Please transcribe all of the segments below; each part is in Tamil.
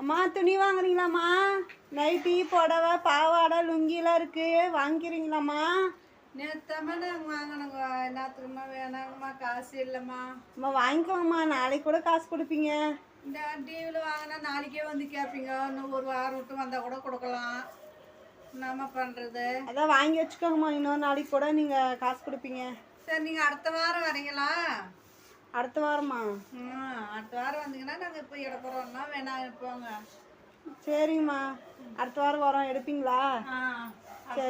அம்மா துணி வாங்குறீங்களாம்மா? நைட்டி புடவை பாவாடை லுங்கிலாம் இருக்கு. வாங்கிக்கிறீங்களாம்மா? நேத்தம்மா நாங்கள் வாங்கினோங்க. என்னத்துக்குமா வேணாங்கம்மா காசு இல்லைம்மா. அம்மா வாங்கிக்கோங்கம்மா. நாளைக்கு கூட காசு கொடுப்பீங்க. இந்த டிவியில் வாங்கினா நாளைக்கே வந்து கேட்பீங்க. இன்னும் ஒரு வாரம் விட்டு வந்தால் கூட கொடுக்கலாம். என்னம்மா பண்ணுறது அதான் வாங்கி வச்சுக்கோங்கம்மா. இன்னொரு நாளைக்கு கூட நீங்கள் காசு கொடுப்பீங்க. சரி நீங்கள் அடுத்த வாரம் வரீங்களா? அடுத்த வாரமா ம் அடுத்த வாரம் நாங்கள் இப்போ எடுக்கிறோம்னா வேணாம் போங்க சரிங்கம்மா அடுத்த வாரம் வரோம் எடுப்பீங்களா?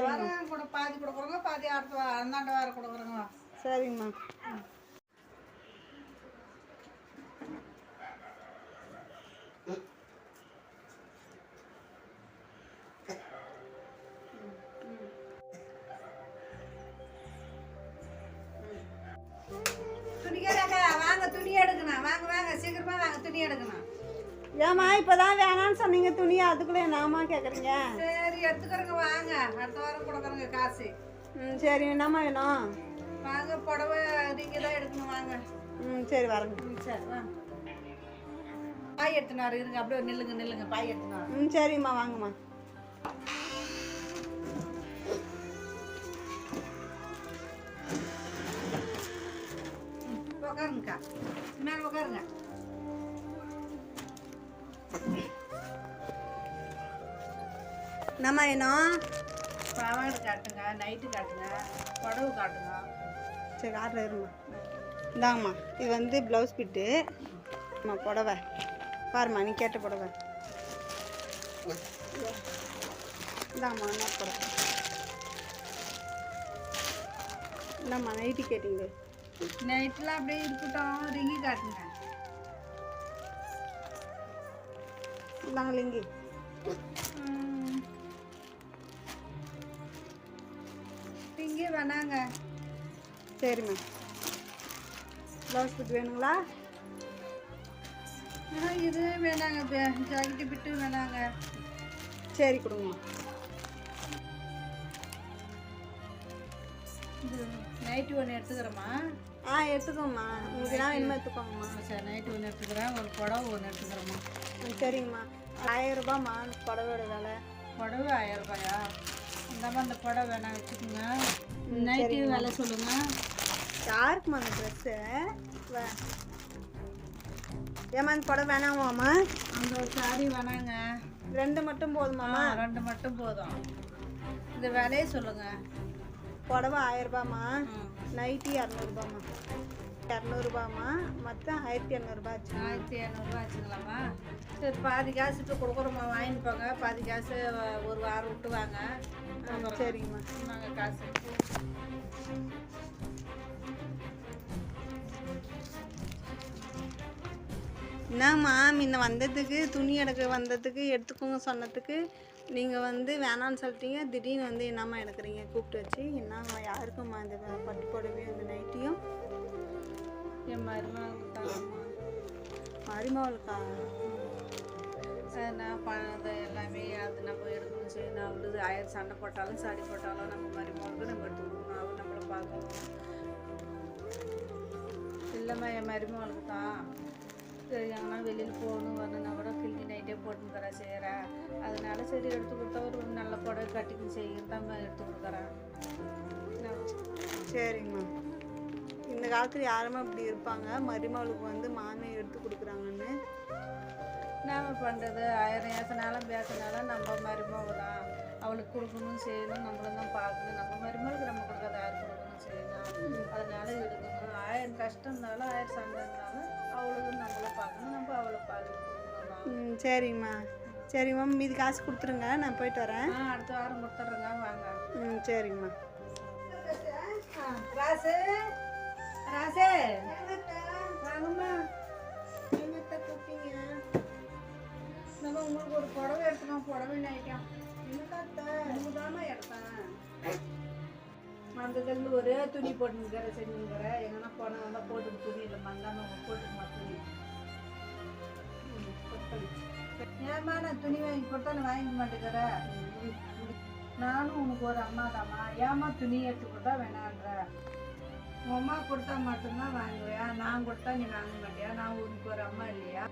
வாரம் கூட பாதி கொடுக்குறோங்க பாதி அடுத்த வாரம் அந்தாண்ட வாரம் கொடுக்குறோங்க. சரிங்கம்மா துணி எடுக்கணும். ஏம்மா இப்போதான் வேணான்னு சொன்னீங்க துணி அதுக்குள்ளே என்னம்மா கேட்குறீங்க சரி எடுத்துக்கிறோங்க வாங்க. அடுத்த வாரம் கொடுக்குறோங்க காசு. ம் சரி என்னம்மா வேணும்? வாங்க புடவை நீங்கள் தான் எடுக்கணும் வாங்க. ம் சரி வரேங்க. ம் சரி வாங்க பாய் எடுத்துனாரு இருங்க அப்படியே நில்லுங்க நில்லுங்க பாய் எடுத்துனாரு ம் சரிம்மா வாங்கம்மா. உட்காருங்கக்கா. மேலே உட்காருங்க. என்னம்மா வேணும்? பாவாடை காட்டுங்க. நைட்டு காட்டுங்க. புடவை காட்டுங்க. சரி காட்டுற இருமா இந்தாங்கம்மா. இது வந்து ப்ளவுஸ் பிட்டு அம்மா புடவை. பாரும்மா நீ கேட்ட புடவை. இந்தாங்கம்மா என்ன புடவை. இந்தாம்மா நைட்டி கேட்டிங்களே? நைட்லாம் அப்படியே இருக்கட்டும். ரிங்கி காட்டுங்க. இந்தாங்க லிங்கி ம். ரிங்கி வேணாங்க சரிம்மா ப்ளவுஸ் பிட் வேணுங்களா இது வேணாங்க ஜாக்கெட்டு பிட்டு வேணாங்க. சரி கொடுங்கம்மா இது நைட்டு ஒன்று எடுத்துக்கிறேம்மா. ஆ எடுத்துக்கோம்மா. உங்களுக்கு என்ன வேணுமோ எடுத்துக்கோங்கம்மா. சரி நைட்டு ஒன்று எடுத்துக்கிறேன். ஒரு புடவை ஒன்று எடுத்துக்கிறேம்மா. சரிங்கம்மா. ஆயிரம் ரூபாய்ம்மா புடவையோட விலை. புடவை ஆயிரம் ரூபாயா இந்தாம்மா அந்த புடவை வேணாம் வச்சுக்கோங்க. நைட்டு விலை சொல்லுங்க. யாருக்குமா அந்த ட்ரெஸ்ஸு? ஏம்மா இந்த புடவை வேணாமாம்மா? அந்த ஒரு சாரி வேணாங்க. ரெண்டு மட்டும் போதுமாம்மா? ரெண்டு மட்டும் போதும். இந்த விலையை சொல்லுங்க. புடவை ஆயிரம் ரூபாம்மா ம். நைட்டி இரநூறுபாம்மா. இரநூறுபாம்மா. மொத்தம் ஆயிரத்தி இரநூறுபா ஆச்சு. ஆயிரத்தி இரநூறுபா ஆச்சுங்களாம்மா. சரி பாதி காசு இப்போ கொடுக்குறோம்மா வாங்கிட்டு போங்க. பாதி காசு ஒரு வாரம் விட்டு வாங்க. சரிங்கம்மா. நாங்கள் காசு. என்னம்மா முன்ன வந்ததுக்கு துணி எடுக்க வந்ததுக்கு எடுத்துக்கோங்க சொன்னதுக்கு நீங்கள் வந்து வேணான்னு சொல்லிட்டீங்க. திடீர்னு வந்து என்னம்மா எடுக்கிறீங்க? கூப்பிட்டு வச்சு என்னம்மா யாருக்கும்மா இந்த பட்டு புடவையும் இந்த நைட்டியும்? என் மருமகளுக்கு? தான்மா. மருமகளுக்கா நான் பண்ணது எல்லாமே அது நம்ம எடுக்கணும் செய்யணும் அவளுக்கு ஆயிரம் சண்டை போட்டாலும் சாடி போட்டாலும் நம்ம மருமகளுக்கு நம்ம எடுத்து கொடுக்கணும். அவள் நம்மளை பார்க்கணும். இல்லைம்மா என் மருமகளுக்கு? தான் சரி எங்கன்னா வெளியில் போகணும் வரணும்னா கூட கிளி நைட்டே போட்டுக்கிறா செய்கிறேன் அதனால சரி எடுத்து கொடுத்தா ஒரு நல்ல புடவை கட்டிக்கு செய்கிறது தான் எடுத்து கொடுக்குறேன் சரிங்கம்மா இந்த காலத்தில் யாருமே இப்படி இருப்பாங்க? மருமகளுக்கு வந்து மாமியை எடுத்து கொடுக்குறாங்கன்னு. நாம பண்ணுறது ஆயிரம் ஏசனாலும் பேசினாலும் நம்ம மருமக தான். அவளுக்கு கொடுக்கணும் செய்யணும் நம்மளும் தான் பார்க்கணும். நம்ம மருமகளுக்கு நம்ம கொடுக்காத யார் கொடுக்கணும் செய்யணும்? அதனால எடுக்கணும். ஆயிரம் கஷ்டம் இருந்தாலும் ஆயிரம் சண்டை இருந்தாலும் அவளுக்கு நம்மளை பார்க்கணும் நம்ம அவளை பார்க்கணும். ம் சரிங்கம்மா சரிங்கம்மா மீதி காசு கொடுத்துருங்க நான் போயிட்டு வரேன். ஆ அடுத்த வாரம் கொடுத்துட்றேங்க வாங்க. ம் சரிங்கம்மா ராசு ராசே. வாங்கம்மா. என்னத்தை கூப்பிட்டீங்க நம்ம உங்களுக்கு ஒரு புடவை எடுத்துக்கோம் புடவை நைட்டம் என்னத்தை தானே எடுத்தேன். வந்ததுல ஒரே துணி போட்டுக்கிற செஞ்சுக்கிற எங்கன்னா போன வந்தால் போட்டு துணி இல்லை மந்தாம போட்டுக்குமா துணி. ஏமா நான் துணி வாங்கி கொடுத்தா நான் வாங்கிக்க மாட்டேங்கிற? நானும் உனக்கு ஒரு அம்மா தாம்மா ஏமா துணி எடுத்து கொடுத்தா வேணான்ற? உன் அம்மா கொடுத்தா மட்டும்தான் வாங்குவியா? நான் கொடுத்தா நீ வாங்க மாட்டியா? நான் உனக்கு ஒரு அம்மா இல்லையா?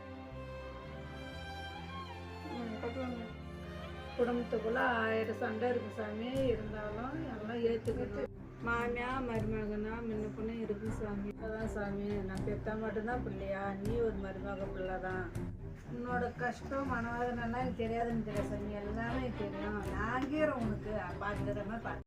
குடும்பத்துக்குள்ள ஆயிரம் சண்டை இருக்கு சாமி. இருந்தாலும் எல்லாம் ஏற்றுக்கிட்டு மாமியா மருமகனா முன்ன பொண்ணு இருக்கு சாமி. அதான் சாமி. நான் பெத்தா மட்டும்தான் பிள்ளையா? நீ ஒரு மருமக பிள்ளை தான் உன்னோட கஷ்டம் மனவாதனெல்லாம் எனக்கு தெரியாதுன்னு தெரியாது சாமி. எல்லாமே எனக்கு தெரியும். நான் உனக்கு. பார்த்துக்கிற மாதிரி பார்த்து